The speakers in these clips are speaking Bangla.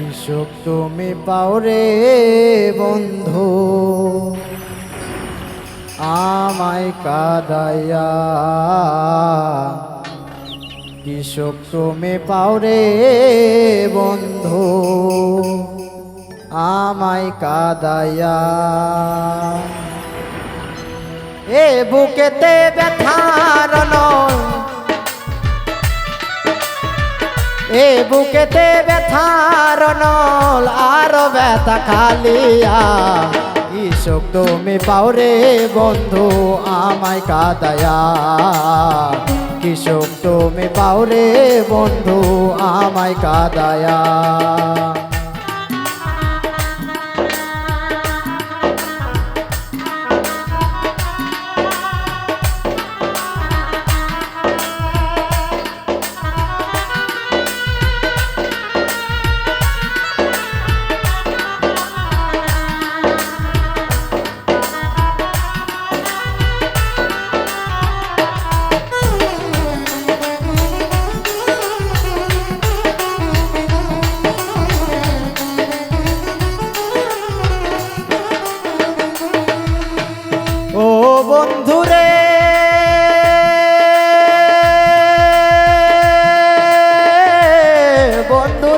কৃষক তুমি পাওরে বন্ধু। আমায় কাদাইয়া কৃষক তুমি পাওরে বন্ধু। আমায় কাদাইয়া এ বুকেতে ব্যথার ব্যথা খালিয়া কৃষক তুমি পাও রে বন্ধু আমায় কাদায়া। কৃষক তুমি পাও রে বন্ধু আমায় কাদায়া।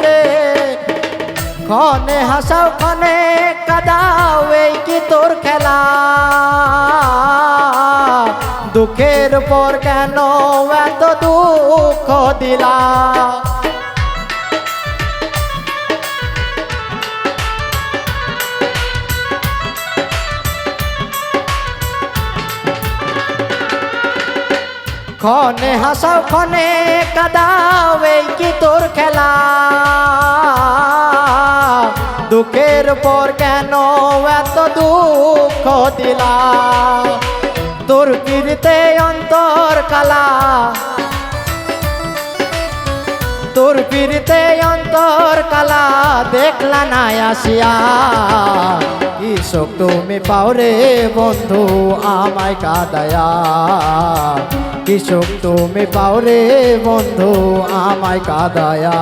বন্ধুরে ক্ষণে হাসাও ক্ষণে কাদাও, এই কি তোর খেলা? দুঃখের পর কেন এত দুঃখ দিলা? ক্ষণে হাসাও, ক্ষণে কাদাও এই কি তোর খেলা? দুঃখের পর কেন এত দুঃখ দিলা? তোর পিড়িতে অন্তর কালা দেখলা না আসিয়া। কৃষক তুমি পাওরে বন্ধু আমায় কাদায়া কৃষক তুমি পাওরে বন্ধু আমায় কাদায়া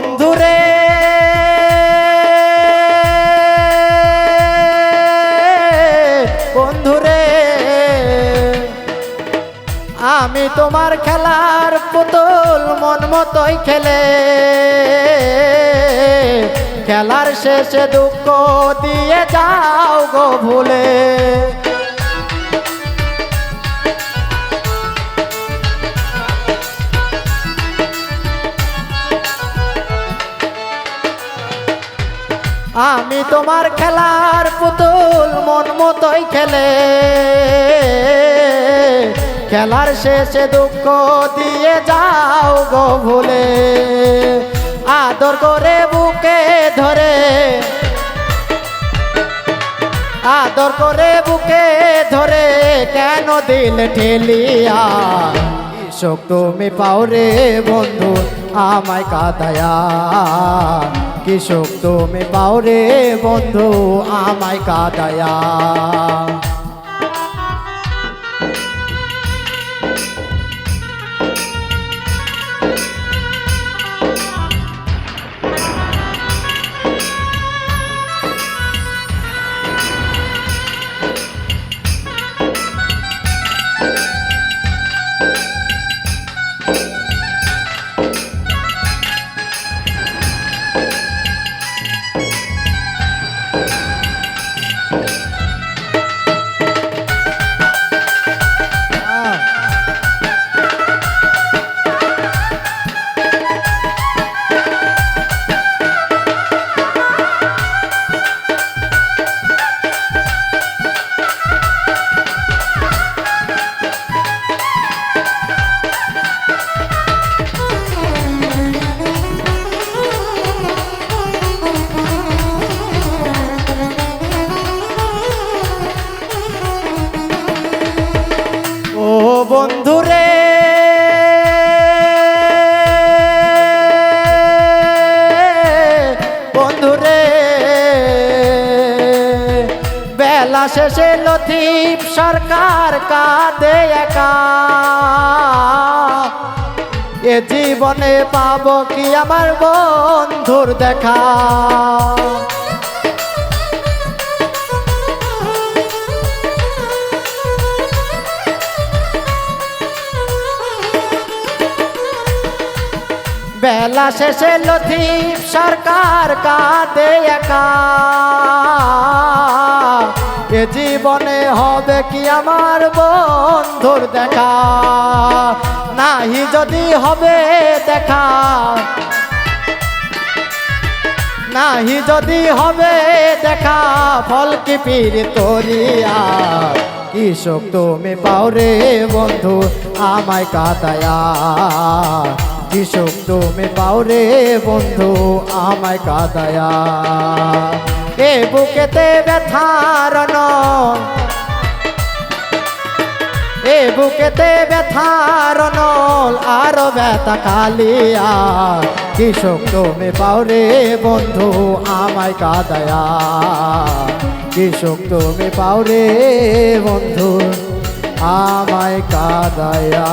বন্ধুরে। বন্ধুরে, আমি তোমার খেলার পুতুল মন মতোই খেলে। খেলার শেষে দুঃখ দিয়ে যাও গো ভুলে। আমি তোমার খেলার পুতুল মন মতোই খেলে। খেলার শেষে দুঃখ দিয়ে যাও গো ভুলে। আদর করে বুকে ধরে। আদর করে বুকে ধরে কেন দিল ঠেলিয়া? কৃষক তুমি পাওরে বন্ধু, আমায় কাদায়া। কৃষক তুমি পাওরে বন্ধু আমায় কাদায়া। বেলা শেষে লথিপ সরকার কাঁদে একা। এ জীবনে পাবো কি আমার বন্ধুর দেখা? বেলা শেষে লথিপ সরকার কাঁদে একা। এ জীবনে হবে কি আমার বন্ধুর দেখা? নাহি যদি হবে দেখা। নাহি যদি হবে দেখা, ফল কি পীর তরিয়া? কি তুমি পাও রে বন্ধু আমায় কাদায়া? কি তুমি পাও রে বন্ধু আমায় কাদায়া? এ বুকেতে ব্যথার নয় এ বুকেতে ব্যথার নল আরও ব্যথা কালিয়া। কৃষক তুমি পাও রে বন্ধু আমায় কাদায়া। কৃষক তুমি পাও রে বন্ধু আমায় কাদায়া।